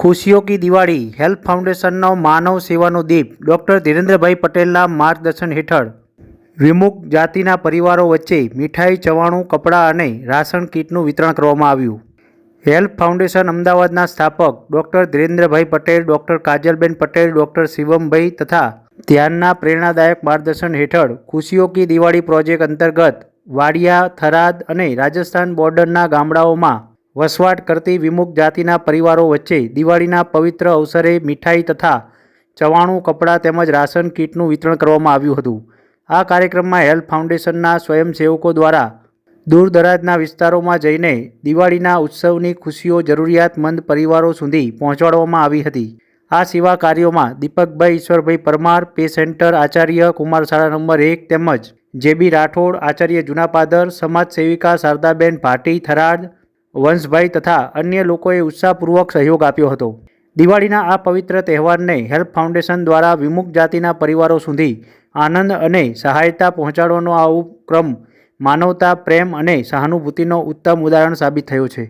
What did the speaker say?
ખુશીઓ કી દિવાળી હેલ્પ ફાઉન્ડેશનનો માનવ સેવાનો દીપ ડૉક્ટર ધીરેન્દ્રભાઈ પટેલના માર્ગદર્શન હેઠળ. વિમુખ જાતિના પરિવારો વચ્ચે મીઠાઈ, ચવાણું, કપડાં અને રાશન કીટનું વિતરણ કરવામાં આવ્યું. હેલ્પ ફાઉન્ડેશન અમદાવાદના સ્થાપક doctor Dhirendrabhai Patel, doctor Kajalben Patel, doctor Shivambhai તથા ધ્યાનના પ્રેરણાદાયક માર્ગદર્શન હેઠળ ખુશીઓ કી દિવાળી પ્રોજેક્ટ અંતર્ગત વાડિયા, થરાદ અને રાજસ્થાન બોર્ડરના ગામડાઓમાં વસવાટ કરતી વિમુખ જાતિના પરિવારો વચ્ચે દિવાળીના પવિત્ર અવસરે મીઠાઈ તથા ચવાણું કપડાં તેમજ રાશન કીટનું વિતરણ કરવામાં આવ્યું હતું. આ કાર્યક્રમમાં હેલ્પ ફાઉન્ડેશનના સ્વયંસેવકો દ્વારા દૂર દરાજના વિસ્તારોમાં જઈને દિવાળીના ઉત્સવની ખુશીઓ જરૂરિયાતમંદ પરિવારો સુધી પહોંચાડવામાં આવી હતી. આ સેવા કાર્યોમાં દીપકભાઈ ઈશ્વરભાઈ પરમાર, પે સેન્ટર આચાર્ય કુમાર શાળા નંબર એક તેમજ જેબી રાઠોડ, આચાર્ય જુનાપાદર સમાજ સેવિકા શારદાબેન ભાટી થરાદ વંશભાઈ તથા અન્ય લોકોએ ઉત્સાહપૂર્વક સહયોગ આપ્યો હતો. દિવાળીના આ પવિત્ર તહેવારને હેલ્પ ફાઉન્ડેશન દ્વારા વિમુખ જાતિના પરિવારો સુધી આનંદ અને સહાયતા પહોંચાડવાનો આ ઉપક્રમ માનવતા, પ્રેમ અને સહાનુભૂતિનો ઉત્તમ ઉદાહરણ સાબિત થયો છે.